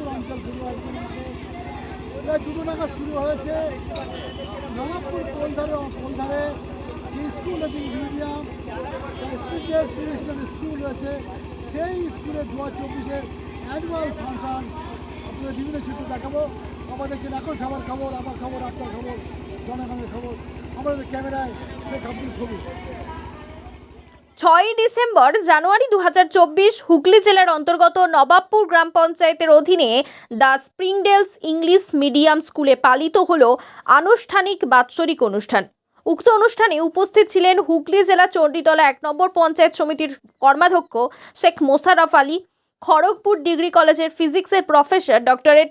আমি অঞ্চল প্রায় দুটো নাগাদ শুরু হয়েছে। নবাবপুর পোলধারে পোলধারে যে স্কুল আছে মিডিয়াম স্পিডের ইংলিশ স্কুল রয়েছে, সেই স্কুলে দু হাজার চব্বিশের অ্যানুয়াল ফাংশন আপনাদের বিভিন্ন চিত্র দেখাবো। আমাদেরকে এখন সবার খবর আমার খবর আপনার খবর, জনগণের খবর। আমাদের ক্যামেরায় শেখ আব্দুল কবির। ছয়ই ডিসেম্বর জানুয়ারি দু হাজার চব্বিশ হুগলি জেলার অন্তর্গত নবাবপুর গ্রাম পঞ্চায়েতের অধীনে দ্য স্প্রিংডেলস ইংলিশ মিডিয়াম স্কুলে পালিত হল আনুষ্ঠানিক বাৎসরিক অনুষ্ঠান। উক্ত অনুষ্ঠানে উপস্থিত ছিলেন হুগলি জেলা চণ্ডীতলা এক নম্বর পঞ্চায়েত সমিতির কর্মাধ্যক্ষ শেখ মোশাররফ আলী, খড়গপুর ডিগ্রি কলেজের ফিজিক্সের প্রফেসর ডক্টরেট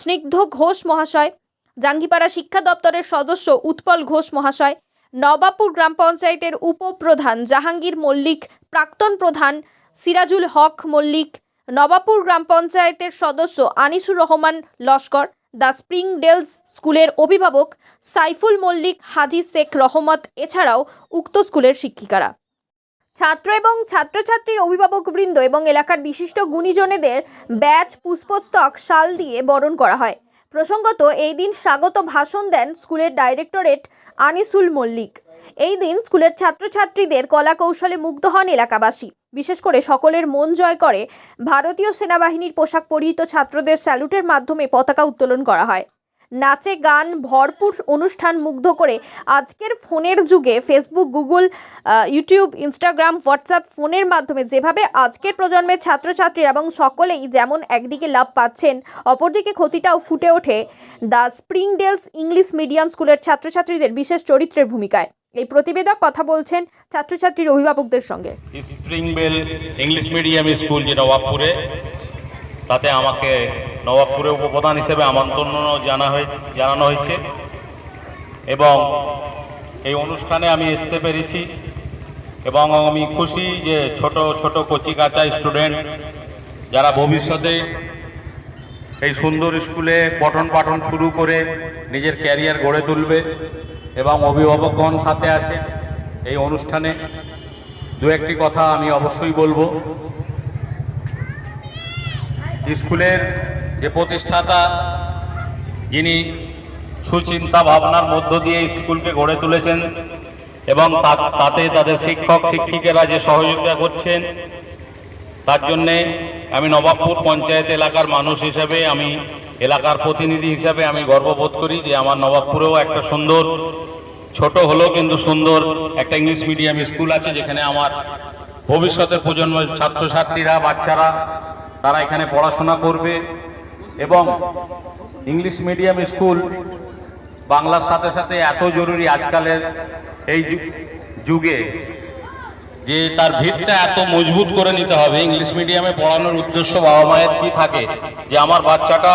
স্নিগ্ধ ঘোষ মহাশয়, জাঙ্গিপাড়া শিক্ষা দপ্তরের সদস্য উৎপল ঘোষ মহাশয় নবাবপুর গ্রাম পঞ্চায়েতের উপপ্রধান জাহাঙ্গীর মল্লিক, প্রাক্তন প্রধান সিরাজুল হক মল্লিক, নবাবপুর গ্রাম পঞ্চায়েতের সদস্য Anisur Rahman Laskar, the spring dales স্কুলের অভিভাবক সাইফুল মল্লিক, হাজি শেখ রহমত এছাড়াও উক্ত স্কুলের শিক্ষিকারা। ছাত্র এবং ছাত্রছাত্রীর অভিভাবকবৃন্দ এবং এলাকার বিশিষ্ট গুণীজনেদের ব্যাচ, পুষ্পস্তক, শাল দিয়ে বরণ করা হয়। প্রসঙ্গত, এই দিন স্বাগত ভাষণ দেন স্কুলের ডাইরেক্টরেট আনিসুল মল্লিক। এই দিন স্কুলের ছাত্রছাত্রীদের কলা কৌশলে মুগ্ধ হন এলাকাবাসী। বিশেষ করে সকলের মন জয় করে ভারতীয় সেনাবাহিনীর পোশাক পরিহিত ছাত্রদের স্যালুটের মাধ্যমে পতাকা উত্তোলন করা হয়। নাচে গান ভরপুর অনুষ্ঠান মুগ্ধ করে আজকের ফোনের যুগে Facebook Google YouTube Instagram WhatsApp ফোনের মাধ্যমে যেভাবে আজকের প্রজন্মের ছাত্রছাত্রী এবং সকলেই যেমন একদিকে লাভ পাচ্ছেন, অপরদিকে ক্ষতিটাও ফুটে ওঠে দ্য স্প্রিংডেলস ইংলিশ মিডিয়াম স্কুলের ছাত্রছাত্রীদের বিশেষ চরিত্রের ভূমিকায়। এই প্রতিবেদক কথা বলছেন ছাত্রছাত্রীর অভিভাবকদের সঙ্গে। Spring bell English medium school যে নবাবপুরে তাতে আমাকে নবাবপুরে উপপ্রধান হিসেবে আমন্ত্রণ জানা হয়েছে, জানানো হয়েছে। এবং এই অনুষ্ঠানে আমি আসতে পেরেছি এবং আমি খুশি যে ছোট ছোট কচি কাঁচা স্টুডেন্ট যারা ভবিষ্যতে এই সুন্দর স্কুলে পঠন পাঠন শুরু করে নিজের ক্যারিয়ার গড়ে তুলবে এবং অভিভাবকগণ সাথে আছে এই অনুষ্ঠানে। দু একটি কথা আমি অবশ্যই বলব। স্কুলের যে প্রতিষ্ঠাতা যিনি সুচিন্তা ভাবনার মধ্য দিয়ে স্কুলকে গড়ে তুলেছেন এবং তাতে তাদের শিক্ষক, শিক্ষিকারা যে সহযোগিতা করছেন, তার জন্যে আমি নবাবপুর পঞ্চায়েত এলাকার মানুষ হিসেবে, আমি এলাকার প্রতিনিধি হিসাবে আমি গর্ববোধ করি যে আমার নবাবপুরেও একটা সুন্দর, ছোট হলেও কিন্তু সুন্দর একটা ইংলিশ মিডিয়াম স্কুল আছে যেখানে আমার ভবিষ্যতের প্রজন্মের ছাত্রছাত্রীরা, বাচ্চারা, তারা এখানে পড়াশোনা করবে। এবং ইংলিশ মিডিয়াম স্কুল বাংলার সাথে সাথে এত জরুরি আজকালের এই যুগে যে তার ভিতটা এত মজবুত করে নিতে হবে। ইংলিশ মিডিয়ামে পড়ানোর উদ্দেশ্য বাবা মায়ের কি থাকে? যে আমার বাচ্চাটা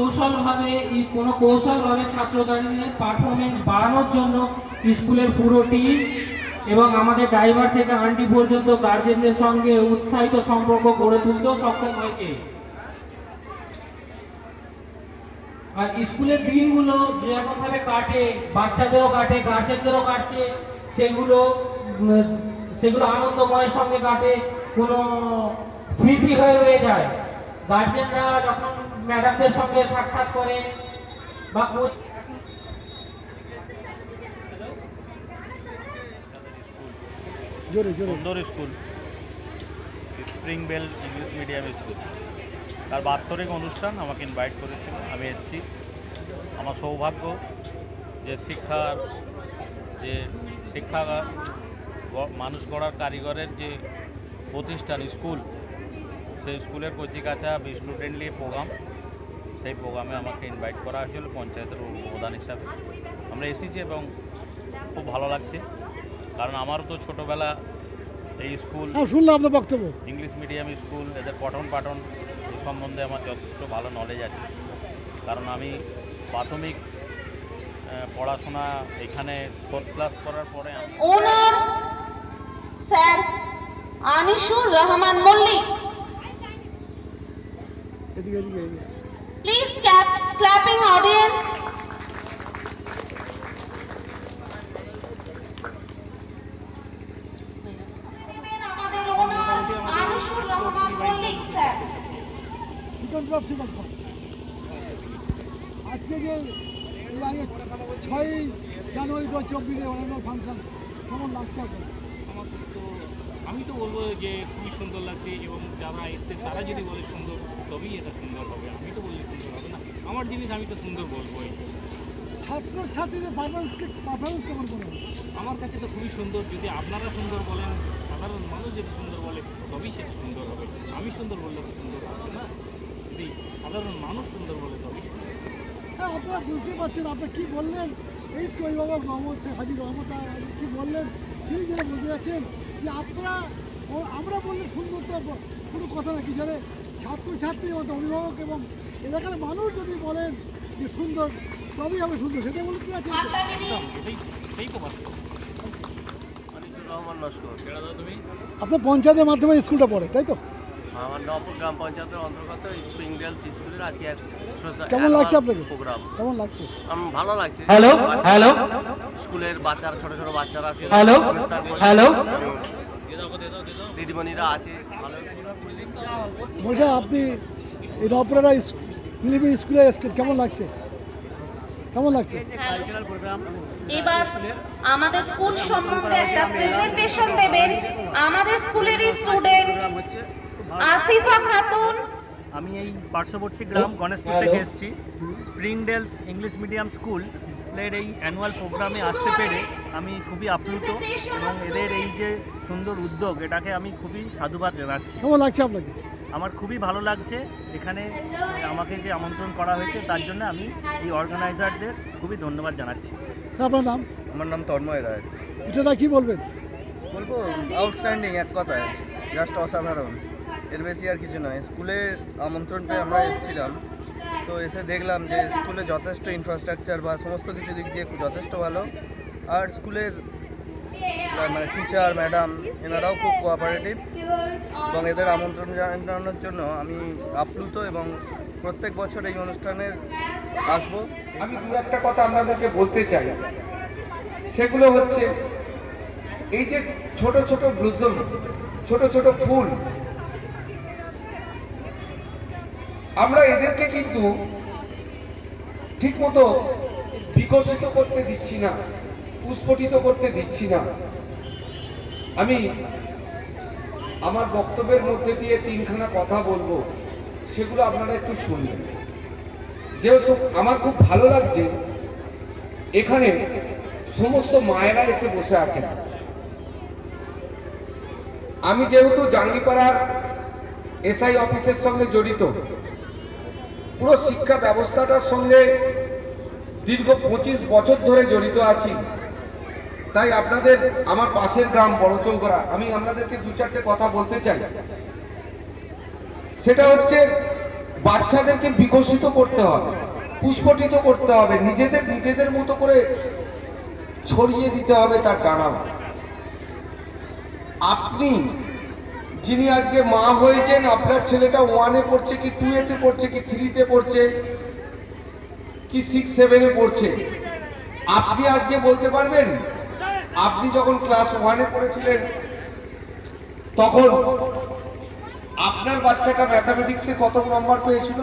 কৌশলভাবে এই কোনো কৌশলভাবে ছাত্রছাত্রীদের পারফরমেন্স বাড়ানোর জন্য স্কুলের পুরো টিম এবং আমাদের ড্রাইভার থেকে আন্টি পর্যন্ত গার্জেনদের সঙ্গে উৎসাহিত সম্পর্ক গড়ে তুলতেও সক্ষম হয়েছে। আর স্কুলের দিনগুলো যেরকমভাবে কাটে, বাচ্চাদেরও কাটে গার্জেনদেরও কাটছে, সেগুলো সেগুলো আনন্দময়ের সঙ্গে কাটে, কোনো স্মৃতি হয়ে রয়ে যায়। গার্জেনরা যখন ম্যাডামদের সঙ্গে সাক্ষাৎ করে। বা কোচ জোরে জোরে। সুন্দর school spring bell English medium school. তার বাৎসরিক অনুষ্ঠান আমাকে ইনভাইট করেছিল আমি এসেছি। আমার সৌভাগ্য যে শিক্ষার যে শিক্ষা মানুষ গড়ার কারিগরের যে প্রতিষ্ঠান স্কুল সেই স্কুলের কচিকাচা স্টুডেন্ট নিয়ে প্রোগ্রাম সেই প্রোগ্রামে আমাকে ইনভাইট করা হয়েছিল পঞ্চায়েতের প্রধান হিসাবে। আমরা এসেছি এবং খুব ভালো লাগছে। কারণ আমারও তো ছোটোবেলা এই স্কুল হ্যাঁ শুনলাম আপনার বক্তব্য। ইংলিশ মিডিয়াম স্কুল এদের পঠন পাঠন এই সম্বন্ধে আমার যথেষ্ট ভালো নলেজ আছে। কারণ আমি প্রাথমিক পড়াশোনা এখানে ফোর্থ ক্লাস করার পরে আমি ওনার স্যার আনিসুর রহমান মল্লিক। এদিকে এদিকে। ড্রপ চিকন ড্রপ আজকে যে ছয়ই জানুয়ারি দু হাজার চব্বিশে অ্যানুয়াল ফাংশন কেমন লাগছে আমার তো আমি তো বলব যে খুবই সুন্দর লাগছে এবং যারা এসছে তারা যদি বলে সুন্দর তবেই এটা সুন্দর হবে। আমি তো না আমার জিনিস আমি তো সুন্দর বলবোই। ছাত্র ছাত্রীদের পারফরমেন্সকে পারফরমেন্স কেমন মনে হয়? আমার কাছে তো খুবই সুন্দর যদি আপনারা সুন্দর বলেন সাধারণ মানুষ যদি সুন্দর বলে তবেই সেটা সুন্দর হবে। আমি সুন্দর বললে তো সুন্দর হবে না। যদি সাধারণ মানুষ সুন্দর বলে তবেই হ্যাঁ আপনারা বুঝতে পারছেন আপনি কি বললেন? এই স্কুল বাবা রহমত হাজির রহমত আর কি বললেন? তিনি যেটা বলতে যাচ্ছেন যে আপনারা আমরা বললে সুন্দর তো কোনো কথা না কি জানে? ছাত্রছাত্রী এবং অভিভাবক এবং এলাকার মানুষ যদি বলেন যে সুন্দর তবেই হবে সুন্দর। সেটা বলে কি আছে? আপনার পঞ্চায়েতের মাধ্যমে স্কুলটা পড়ে তাই তো? আমার নবপুর গ্রাম পঞ্চায়েতের অন্তর্গত স্প্রিং ডেলস স্কুলের আজকে কেমন লাগছে আপনাকে? প্রোগ্রাম। কেমন লাগছে? আমার ভালো লাগছে। হ্যালো? হ্যালো? স্কুলের বাচ্চারা ছোট ছোট বাচ্চারা হ্যালো? হ্যালো? দিদিমণিরা আছে। ভালো। বলছে আপনি এই স্কুলে এসছেন কেমন লাগছে? কেমন লাগছে? এবার আমাদের স্কুল সম্বন্ধে একটা প্রেজেন্টেশন দেবেন। আমাদের স্কুলেরই স্টুডেন্ট আসিফা খাতুন। আমি এই পার্শ্ববর্তী গ্রাম গণেশপুর থেকে এসেছি। স্প্রিং ডেলস ইংলিশ মিডিয়াম স্কুলের এই অ্যানুয়াল প্রোগ্রামে আসতে পেরে আমি খুবই আপ্লুত এবং এদের এই যে সুন্দর উদ্যোগ এটাকে আমি খুবই সাধুবাদ জানাচ্ছি। কেমন লাগছে আপনাকে আমার খুবই ভালো লাগছে। এখানে আমাকে যে আমন্ত্রণ করা হয়েছে তার জন্য আমি এই অর্গানাইজারদের খুবই ধন্যবাদ জানাচ্ছি। আপনার নাম? আমার নাম তন্ময় রায়। এটা কি বলবেন? বলব আউটস্ট্যান্ডিং এক কথায়। জাস্ট অসাধারণ। এর বেশি আর কিছু নয়। স্কুলের আমন্ত্রণ পেয়ে আমরা এসেছিলাম। তো এসে দেখলাম যে স্কুলে যথেষ্ট ইনফ্রাস্ট্রাকচার বা সমস্ত কিছু দিক দিয়ে যথেষ্ট ভালো। আর স্কুলের মানে টিচার ম্যাডাম এনারাও খুব কোঅপারেটিভ এবং এদের আমন্ত্রণ জানানোর জন্য আমি আপ্লুত এবং প্রত্যেক বছর এই অনুষ্ঠানের আসব। আমি দু একটা কথা আপনাদেরকে বলতে চাই। সেগুলো হচ্ছে, এই যে ছোট ছোট ব্লুজম, ছোট ছোট ফুল, আমরা এদেরকে কিন্তু ঠিকমতো বিকশিত করতে দিচ্ছি না। পুষ্পটিত করতে দিচ্ছি না। আমি আমার বক্তব্যের মধ্যে দিয়ে তিনখানা কথা বলব, সেগুলো আপনারা একটু শুনবেন। যেহেতু আমার খুব ভালো লাগছে, এখানে সমস্ত মায়েরা এসে বসে আছেন। আমি যেহেতু জাঙ্গিপাড়ার এসআই অফিসের সঙ্গে জড়িত, পুরো শিক্ষা ব্যবস্থাটার সঙ্গে দীর্ঘ পঁচিশ বছর ধরে জড়িত আছি। তাই আপনাদের আমার পাশের গ্রাম বড়চৌকরা আমি আপনাদেরকে দু চারটে কথা বলতে চাই। সেটা হচ্ছে, বাচ্চাদেরকে বিকশিত করতে হবে, পুষ্পটিত করতে হবে, নিজেদের নিজেদের মতো করে ছড়িয়ে দিতে হবে তার ডানা। আপনি, যিনি আজকে মা হয়েছেন, আপনার ছেলেটা ওয়ানে পড়ছে কি টু এতে পড়ছে কি থ্রিতে পড়ছে কি সিক্স সেভেনে পড়ছে, আপনি আজকে বলতে পারবেন আপনি যখন ক্লাস ওয়ানে পড়েছিলেন তখন আপনার বাচ্চাটা ম্যাথামেটিক্সে কত নম্বর পেয়েছিল?